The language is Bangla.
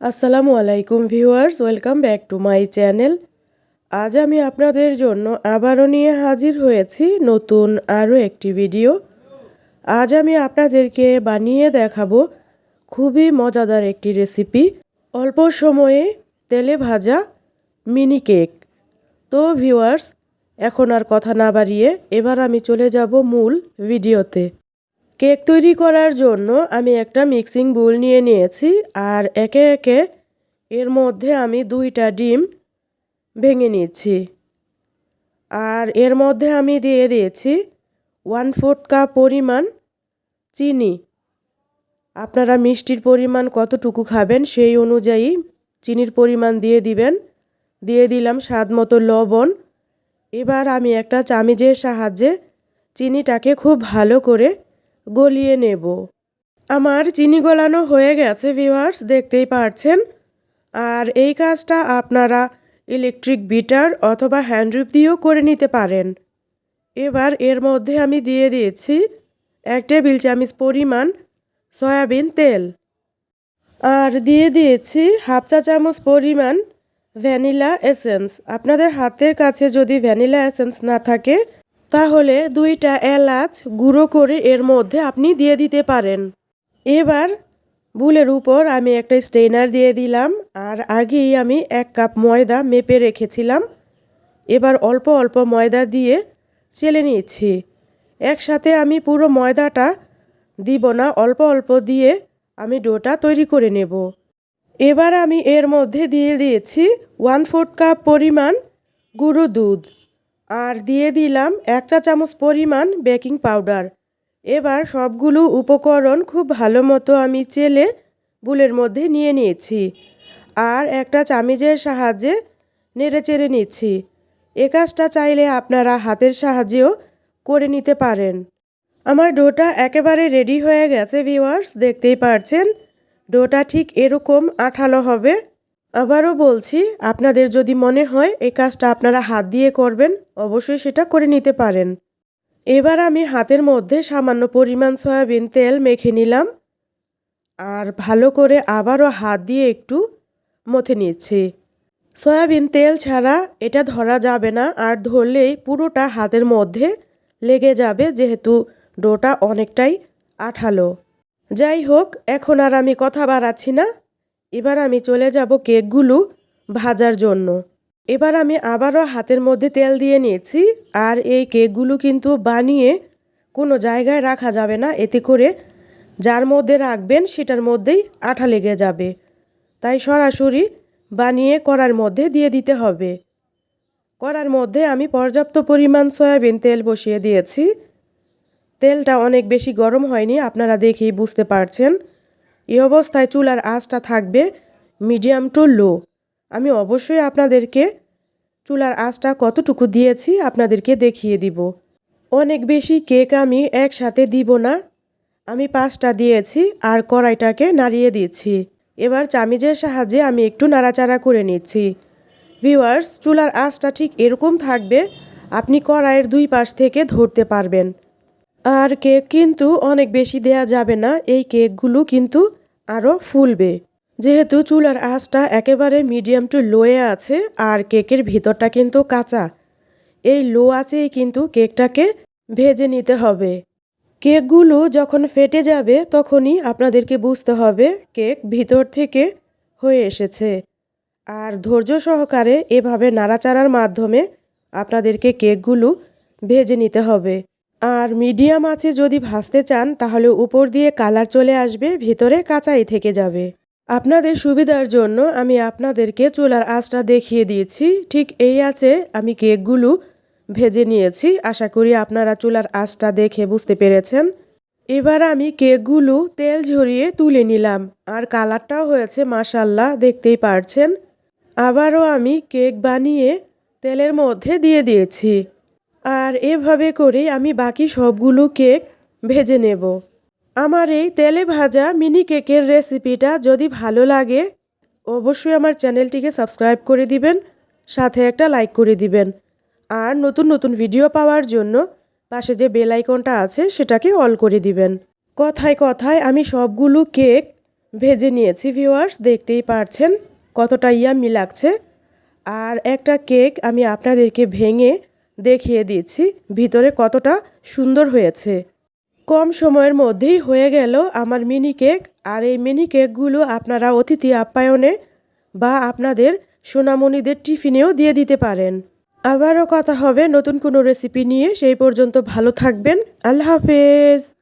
আসসালামু আলাইকুম viewers, welcome back to my channel. আজ আমি আপনাদের জন্য আবারও নিয়ে হাজির হয়েছি নতুন আরও একটি ভিডিও। আজ আমি আপনাদেরকে বানিয়ে দেখাবো খুবই মজাদার একটি রেসিপি, অল্প সময়ে তেলে ভাজা মিনি কেক। তো ভিউয়ার্স, এখন আর কথা না বাড়িয়ে এবার আমি চলে যাব মূল ভিডিওতে। কেক তৈরি করার জন্য আমি একটা মিক্সিং বোল নিয়ে নিয়েছি আর একে একে এর মধ্যে আমি দুইটা ডিম ভেঙে নিচ্ছি। আর এর মধ্যে আমি দিয়ে দিয়েছি ওয়ান ফোর্থ কাপ পরিমাণ চিনি। আপনারা মিষ্টির পরিমাণ কতটুকু খাবেন সেই অনুযায়ী চিনির পরিমাণ দিয়ে দিবেন। দিয়ে দিলাম স্বাদ মতো লবণ। এবার আমি একটা চামিজের সাহায্যে চিনিটাকে খুব ভালো করে গলিয়ে নেব। আমার চিনি গলানো হয়ে গেছে ভিউয়ার্স দেখতেই পারছেন? আর এই কাজটা আপনারা ইলেকট্রিক বিটার অথবা হ্যান্ডরুপ দিয়েও করে নিতে পারেন। এবার এর মধ্যে আমি দিয়ে দিয়েছি এক টেবিল চামচ পরিমাণ সয়াবিন তেল। আর দিয়ে দিয়েছি হাফ চা চামচ পরিমাণ ভ্যানিলা এসেন্স। আপনাদের হাতের কাছে যদি ভ্যানিলা এসেন্স না থাকে তাহলে দুইটা এলাচ গুঁড়ো করে এর মধ্যে আপনি দিয়ে দিতে পারেন। এবার বুলের উপর আমি একটা স্টেইনার দিয়ে দিলাম, আর আগেই আমি এক কাপ ময়দা মেপে রেখেছিলাম। এবার অল্প অল্প ময়দা দিয়ে চেলে নিয়েছি। একসাথে আমি পুরো ময়দাটা দিব না, অল্প অল্প দিয়ে আমি ডোটা তৈরি করে নেব। এবার আমি এর মধ্যে দিয়ে দিয়েছি ওয়ান ফোর্থ কাপ পরিমাণ গুঁড়ো দুধ। আর দিয়ে দিলাম এক চা চামচ পরিমাণ বেকিং পাউডার। এবার সবগুলো উপকরণ খুব ভালো মতো আমি চেলে বুলের মধ্যে নিয়ে নিয়েছি আর একটা চামিজের সাহায্যে নেড়ে চেড়ে নিচ্ছি। এ কাজটা চাইলে আপনারা হাতের সাহায্যেও করে নিতে পারেন। আমার ডোটা একেবারে রেডি হয়ে গেছে ভিওয়ার্স দেখতেই পারছেন। ডোটা ঠিক এরকম আঠালো হবে। আবারও বলছি, আপনাদের যদি মনে হয় এই কাজটা আপনারা হাত দিয়ে করবেন, অবশ্যই সেটা করে নিতে পারেন। এবার আমি হাতের মধ্যে সামান্য পরিমাণ সয়াবিন তেল মেখে নিলাম। আর ভালো করে আবারও হাত দিয়ে একটু মথে নিচ্ছি। সয়াবিন তেল ছাড়া এটা ধরা যাবে না, আর ধরলেই পুরোটা হাতের মধ্যে লেগে যাবে, যেহেতু ডোটা অনেকটাই আঠালো। যাই হোক, এখন আর আমি কথা বাড়াচ্ছি না। এবার আমি চলে যাব কেকগুলো ভাজার জন্য। এবার আমি আবারও হাতের মধ্যে তেল দিয়ে নিয়েছি আর এই কেকগুলো কিন্তু বানিয়ে কোনো জায়গায় রাখা যাবে না। এতে করে যার মধ্যে রাখবেন সেটার মধ্যেই আঠা লেগে যাবে। তাই সরাসরি বানিয়ে কড়ার মধ্যে দিয়ে দিতে হবে। করার মধ্যে আমি পর্যাপ্ত পরিমাণ সয়াবিন তেল বসিয়ে দিয়েছি। তেলটা অনেক বেশি গরম হয়নি, আপনারা দেখেই বুঝতে পারছেন। এই অবস্থায় চুলার আঁচটা থাকবে মিডিয়াম টু লো। আমি অবশ্যই আপনাদেরকে চুলার আঁচটা কতটুকু দিয়েছি আপনাদেরকে দেখিয়ে দিব। অনেক বেশি কেক আমি একসাথে দিব না। আমি পাঁচটা দিয়েছি আর কড়াইটাকে নাড়িয়ে দিচ্ছি। এবার চামিজের সাহায্যে আমি একটু নাড়াচাড়া করে নিচ্ছি। ভিউয়ার্স, চুলার আঁচটা ঠিক এরকম থাকবে, আপনি কড়াইয়ের দুই পাশ থেকে ধরতে পারবেন। আর কেক কিন্তু অনেক বেশি দেয়া যাবে না, এই কেকগুলো কিন্তু আরও ফুলবে। যেহেতু চুলার আঁচটা একেবারে মিডিয়াম টু লোয়ে আছে, আর কেকের ভিতরটা কিন্তু কাঁচা। এই লো আছেই কিন্তু কেকটাকে ভেজে নিতে হবে। কেকগুলো যখন ফেটে যাবে, তখনই আপনাদেরকে বুঝতে হবে কেক ভিতর থেকে হয়ে এসেছে। আর ধৈর্য সহকারে এভাবে নাড়াচাড়ার মাধ্যমে আপনাদেরকে কেকগুলো ভেজে নিতে হবে। আর মিডিয়াম আছে যদি ভাজতে চান, তাহলে উপর দিয়ে কালার চলে আসবে, ভিতরে কাঁচাই থেকে যাবে। আপনাদের সুবিধার জন্য আমি আপনাদেরকে চুলার আঁচটা দেখিয়ে দিয়েছি। ঠিক এই আছে, আমি কেকগুলো ভেজে নিয়েছি। আশা করি আপনারা চুলার আঁচটা দেখে বুঝতে পেরেছেন। এবার আমি কেকগুলো তেল ঝরিয়ে তুলে নিলাম। আর কালারটাও হয়েছে মাসাল্লাহ দেখতেই পারছেন। আবারও আমি কেক বানিয়ে তেলের মধ্যে দিয়ে দিয়েছি। আর এভাবে করে আমি বাকি সবগুলো কেক ভেজে নেব। আমার এই তেলে ভাজা মিনি কেকের রেসিপিটা যদি ভালো লাগে, অবশ্যই আমার চ্যানেলটিকে সাবস্ক্রাইব করে দিবেন, সাথে একটা লাইক করে দিবেন। আর নতুন নতুন ভিডিও পাওয়ার জন্য পাশে যে বেল আইকনটা আছে, সেটাকে অল করে দিবেন। কথায় কথায় আমি সবগুলো কেক ভেজে নিয়েছি, ভিউয়ার্স, দেখতেই পারছেন কতটা ইয়াম্মি লাগছে। আর একটা কেক আমি আপনাদেরকে ভেঙে দেখিয়ে দিয়েছি ভিতরে কতটা সুন্দর হয়েছে। কম সময়ের মধ্যেই হয়ে গেল আমার মিনি কেক, আর এই মিনি কেকগুলো আপনারা অতিথি আপ্যায়নে বা আপনাদের সোনামণিদের টিফিনেও দিয়ে দিতে পারেন। আবারও কথা হবে নতুন কোনো রেসিপি নিয়ে। সেই পর্যন্ত ভালো থাকবেন। আল্লাহ হাফেজ।